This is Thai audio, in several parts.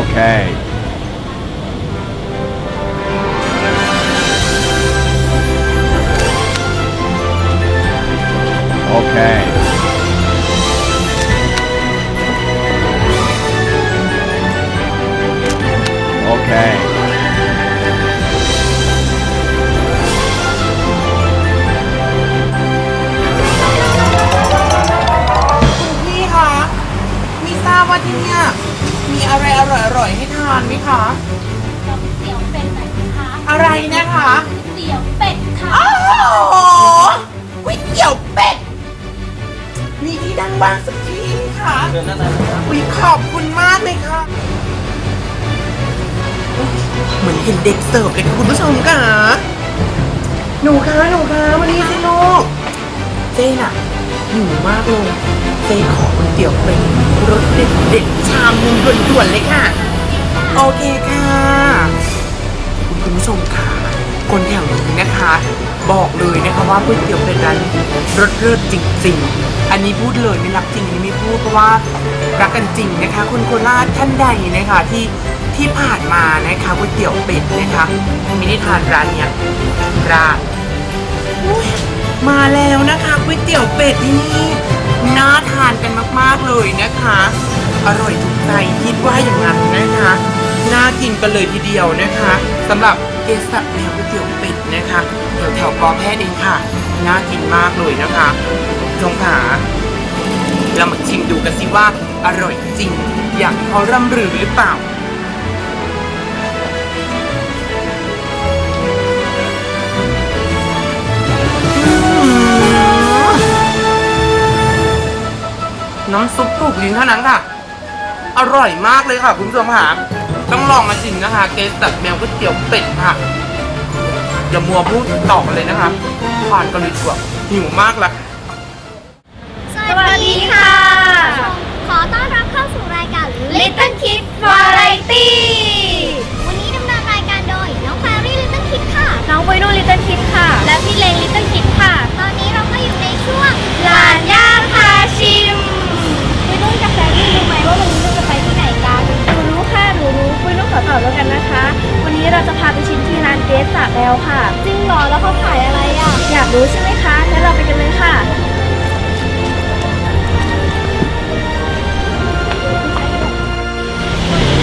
Okay. Okay. Okay. อะไรนะคะก๋วยเตี๋ยวเป็ดค่ะอ้าวก๋วยเตี๋ยวเป็ด มีที่ดังบ้างสักที่ไหมคะอุ้ยขอบคุณมากเลยค่ะอุ๊ยเหมือนเห็นเด็กเสิร์ฟเลยค่ะคุณผู้ชมค่ะ หนูคะหนูคะมานี่สิลูกเจ๊น่ะหิวมากเลยเจ๊ขอก๋วยเตี๋ยวเป็ดรสเด็ดเด็ดๆชามนึงด่วนๆเลยค่ะ โอเคค่ะ คุณผู้ชมค่ะคนแถวนี้นะคะ บอกเลยนะคะว่าก๋วยเตี๋ยวเป็ดร้านรสเลิศจริงๆ อันนี้พูดเลยไม่รับจริงไม่พูดเพราะว่ารักกันจริงนะคะ คุณโคราชท่านใดนะคะที่ที่ผ่านมานะคะก๋วยเตี๋ยวเป็ดนะคะมินิทานร้านเนี้ยร้านมาแล้วนะคะก๋วยเตี๋ยวเป็ดที่นี่น่าทานกันมากๆเลยนะคะ อร่อยถูกใจคิดว่าอย่างนั้นนะคะ น่ากินกันเลยทีเดียวนะคะสำหรับเกสับแนวก๋วยเตี๋ยวเป็ดนะคะแถวแถวกอแพทย์เองค่ะ น่ากินมากเลยนะคะชมขาเรามาชิมดูกันสิว่าอร่อยจริง อย่างเขาร่ำลือหรือเปล่าน้ำซุปถูกลิ้นเท่านั้นค่ะ อร่อยมากเลยค่ะ คุณผู้ชมค่ะ ต้องลองมาชิมนะคะ เกสตัดแมวก๋วยเตี๋ยวเป็ดค่ะอย่ามัวพูดต่อกเลยนะคะผ่านกันเลยดีกว่าหิวมากละสวัสดีค่ะ ขอต้อนรับเข้าสู่รายการ Little Kid Variety เราจะพาไปชิมที่ร้านเกสสาแบลค่ะ จริงเหรอแล้วเขาขายอะไรอะ อยากรู้ใช่ไหมคะงั้นเราไปกันเลยค่ะ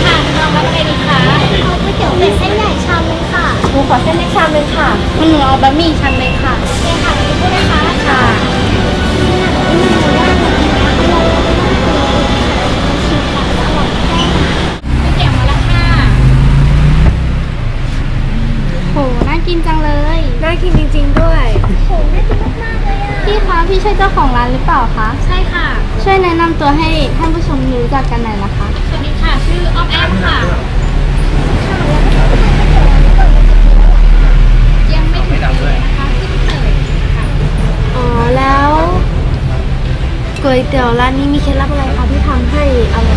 ค่ะน้องรับอะไรดีคะเอาก๋วยเตี๋ยวเป็ดเส้นใหญ่ชามนึงค่ะหนูขอเส้นเล็กชามนึงค่ะมันหนูเอาบะหมี่ชามนึงค่ะโอเคค่ะ พี่คะพี่ใช่เจ้าของร้านหรือเปล่าคะ ใช่ค่ะ ช่วยแนะนำตัวให้ท่านผู้ชมรู้จักกันหน่อยนะคะ สวัสดีค่ะ ชื่อออมแอมค่ะ ยังไม่ถึงเลยนะคะเพิ่งเปิดค่ะอ๋อ แล้วก๋วยเตี๋ยวร้านนี้มีเคล็ดลับอะไรคะที่ทำให้อร่อย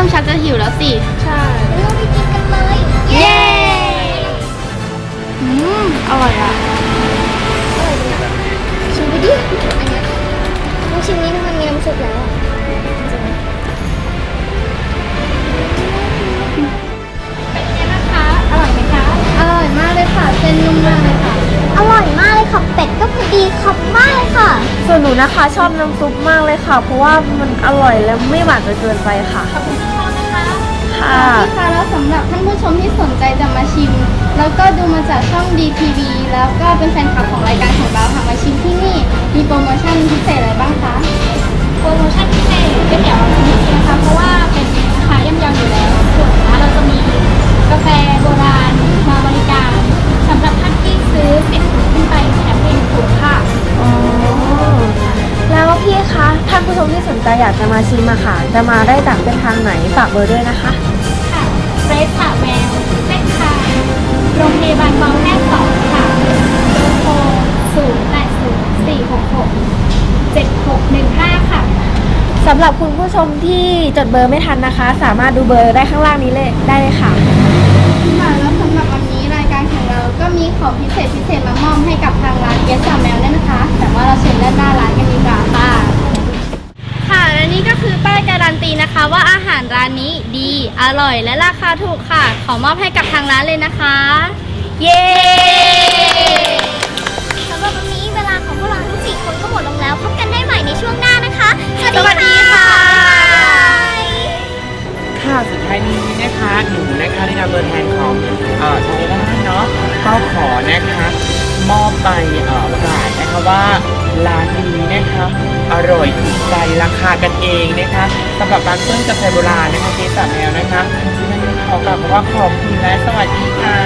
ริ่มชักจะหิวแล้วสิ ใช่เราไปกินกันเลย เย้อืมอร่อยอะชิมไปดิอันเนี้ยลองชิมนี้มันมีน้ำซุปแล้วอะเป็นไงบ้างคะ อร่อยไหมคะ อร่อยมากเลยค่ะ เส้นนุ่มมาก ส่วนหนูนะคะชอบน้ำซุปมากเลยค่ะ เพราะว่ามันอร่อยและไม่หวานจนเกินไปค่ะ ขอบคุณมากนะคะค่ะ พี่คะแล้วสำหรับท่านผู้ชมที่สนใจจะมาชิม แล้วก็ดูมาจากช่อง DTV แล้วก็เป็นแฟนคลับของรายการของเราค่ะมาชิมที่นี่ มีโปรโมชั่นพิเศษอะไรบ้างคะ โปรโมชั่นพิเศษก๋วยเตี๋ยวเราจะมีนะคะเพราะว่าเป็น มที่สนใจอยากจะมาชิมอาค่ะ จะมาได้จากเส้นทางไหนฝากเบอร์ด้วยนะคะ ค่ะเฟรสค่ะแมวเส้นทางโรงพยาบาลบางแพทย์สองค่ะโบรโทศูนย์แปดศูนย์สี่หกหกเจ็ดหกหนึ่งห้าค่ะ สำหรับคุณผู้ชมที่จดเบอร์ไม่ทันนะคะ สามารถดูเบอร์ได้ข้างล่างนี้เลยได้เลยค่ะ ค่ะแล้วสำหรับวันนี้รายการของเราก็มีของพิเศษพิเศษมามอบให้กับทางร้านเยสซาแมวด้วยนะคะ แต่ว่าเราเชิญด้านหน้าร้านกันดีกว่า นี่ก็คือป้ายการันตีนะคะ ว่าอาหารร้านนี้ดี อร่อยและราคาถูกค่ะ ขอมอบให้กับทางร้านเลยนะคะ เย้สำหรับวันนี้เวลาของพวกเราทั้งสี่คนก็หมดลงแล้ว พบกันได้ใหม่ในช่วงหน้านะคะ สวัสสวัสดีดีค่ะค่ะ ค่ะสุดท้ายนี้นะคะหนูนะคะในนามตัวแทนของเอ่อชาวบ้านเนาะก็ขอนะคะมอบไปเอ่อประกาศนะคะว่า ร้านนี้นะคะ อร่อยถูกใจราคากันเองนะคะสำหรับร้านเปิ้ลกาแฟโบราณนะคะเจ๊สามแมวนะคะที่นั่นขอกล่าวคำว่าขอบคุณและสวัสดีค่ะ